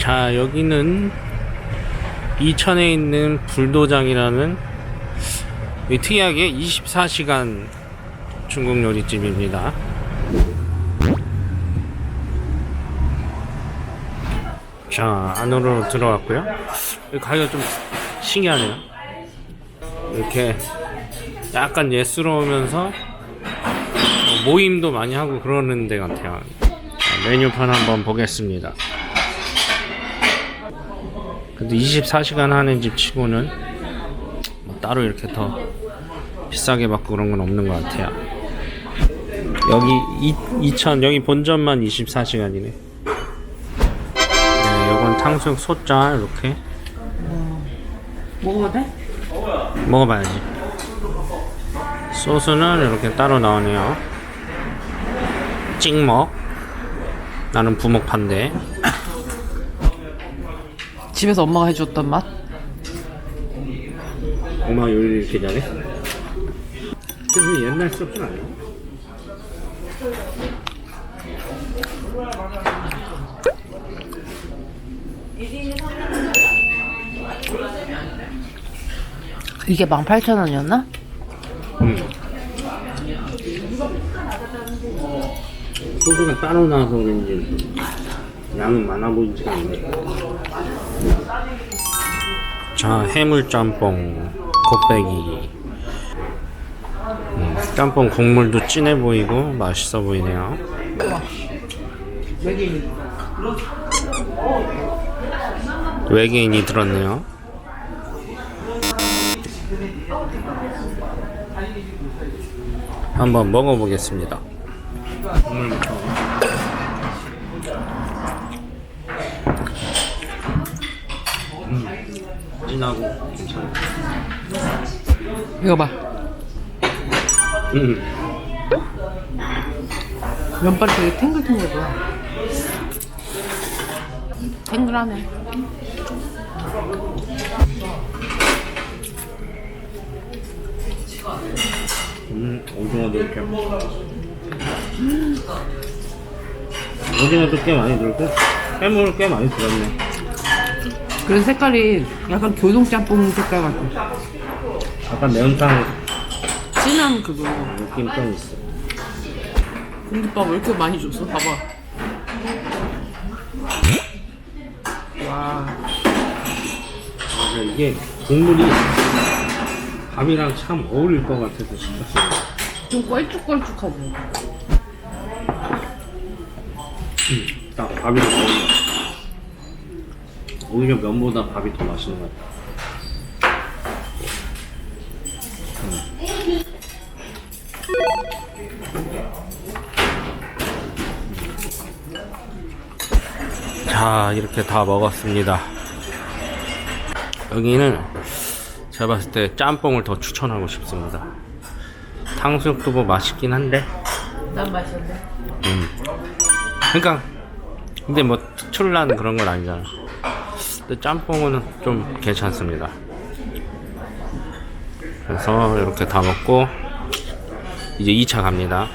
자, 여기는 이천에 있는 불도장이라는 이 특이하게 24시간 중국 요리집입니다. 자, 안으로 들어왔고요. 가기가 좀 신기하네요. 이렇게 약간 예스러우면서 어, 모임도 많이 하고 그러는 데 같아요. 자, 메뉴판 한번 보겠습니다. 근데 24시간 하는 집 치고는 뭐 따로 이렇게 더 비싸게 받고 그런 건 없는 것 같아요. 여기 2000 여기 본점만 24시간이네. 네, 요건 탕수육 소짜 이렇게 먹어도 돼? 먹어봐야지. 소스는 이렇게 따로 나오네요. 찍먹. 나는 부먹판데. 집에서 엄마가 해줬던 맛? 엄마 요리 이렇게 잘해? 그 옛날 소스 아니야? 이게 18,000원이었나? 응. 소스가 따로 나와서 그런지 양은 많아 보이지가 않네. 자, 해물짬뽕, 곱빼기. 음, 짬뽕 국물도 진해 보이고 맛있어 보이네요. 외계인 외계인이 들었네요. 한번 먹어보겠습니다. 국물부터. 진하고 괜찮아. 이거 봐 음, 면발이 되게 탱글탱글해 탱글하네 음, 오징어도 이렇게. 오징어도 꽤 많이 들었고, 해물 꽤 많이 들었네. 그래서 색깔이 약간 교동짬뽕 색깔 같아 약간 매운탕 진한 그거 느낌 좀 있어. 공깃밥 왜 이렇게 많이 줬어? 봐봐 와 맞아, 이게 국물이 밥이랑 참 어울릴 것 같아서 싶었어요. 좀 껄쭉껄쭉하지 음, 딱 밥이랑 어울려. 오히려 면보다 밥이 더 맛있는 것 같아. 자, 이렇게 다 먹었습니다. 여기는 제가 봤을 때 짬뽕을 더 추천하고 싶습니다. 탕수육도 뭐 맛있긴 한데, 난 맛있는데 음. 그러니까 근데 뭐 특출난 그런 건 아니잖아. 짬뽕은 좀 괜찮습니다. 그래서 이렇게 다 먹고 이제 2차 갑니다.